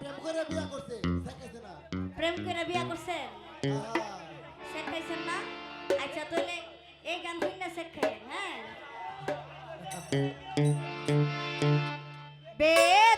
প্রেম করে বিয়া করছে। শেখাইছে না? প্রেম করে বিয়া করছে? শেখাইছেন না? আচ্ছা তাহলে এই গান শুনে শেখাইলেন হ্যাঁ? বেদ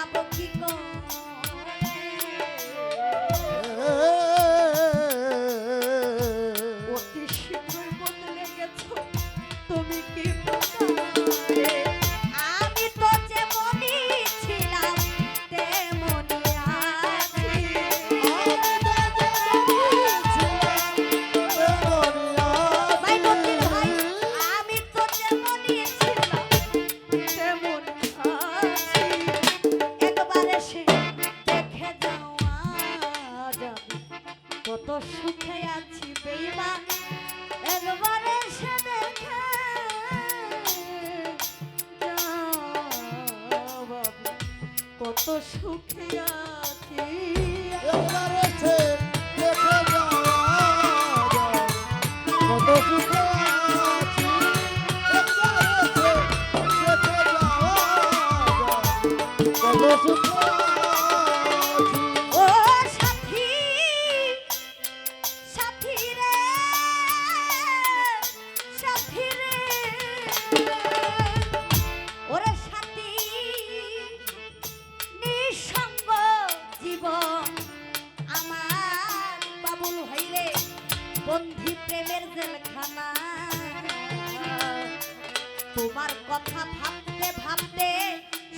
Papo কত সুখে আছি বেইমান। একবারে সে দেখে কত সুখে আছি।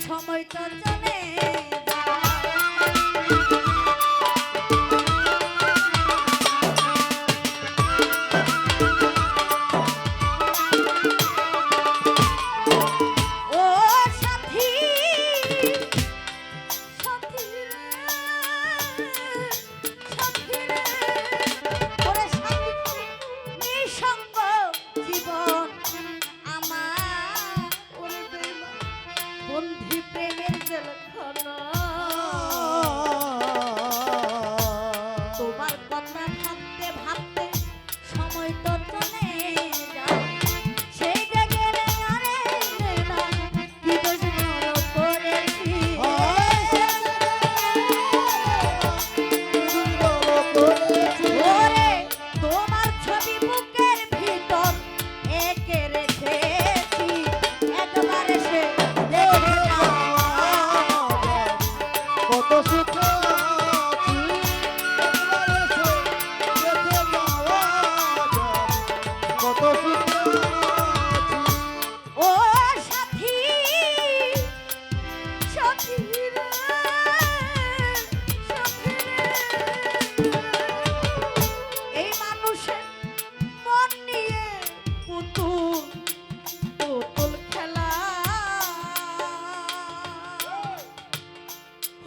সময়টা চলে। তোমার কথা ভাবতে ভাবতে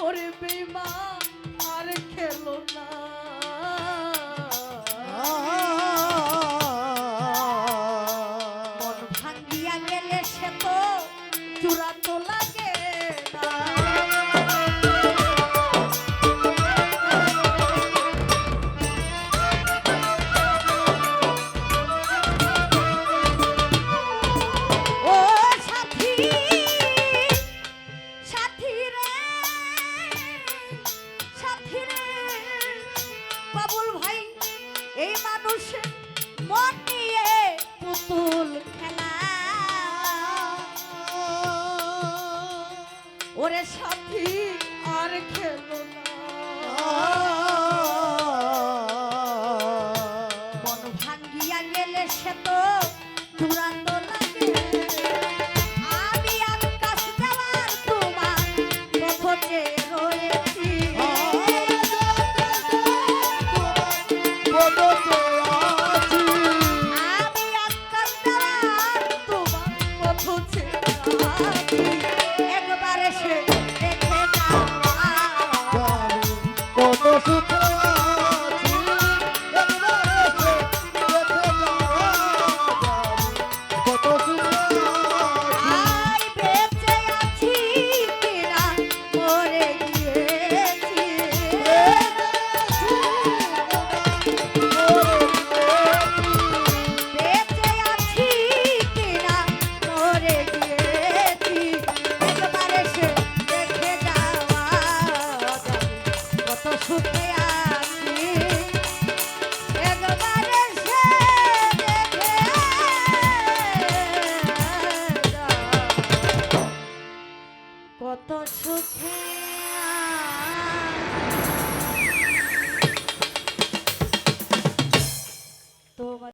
করবে মা? আর খেলো না। এই মানুষ মন নিয়ে পুতুল খেলা। ওরে সাথে, আর খেল মন ভাঙ্গিয়া গেলে সে তো চূড়া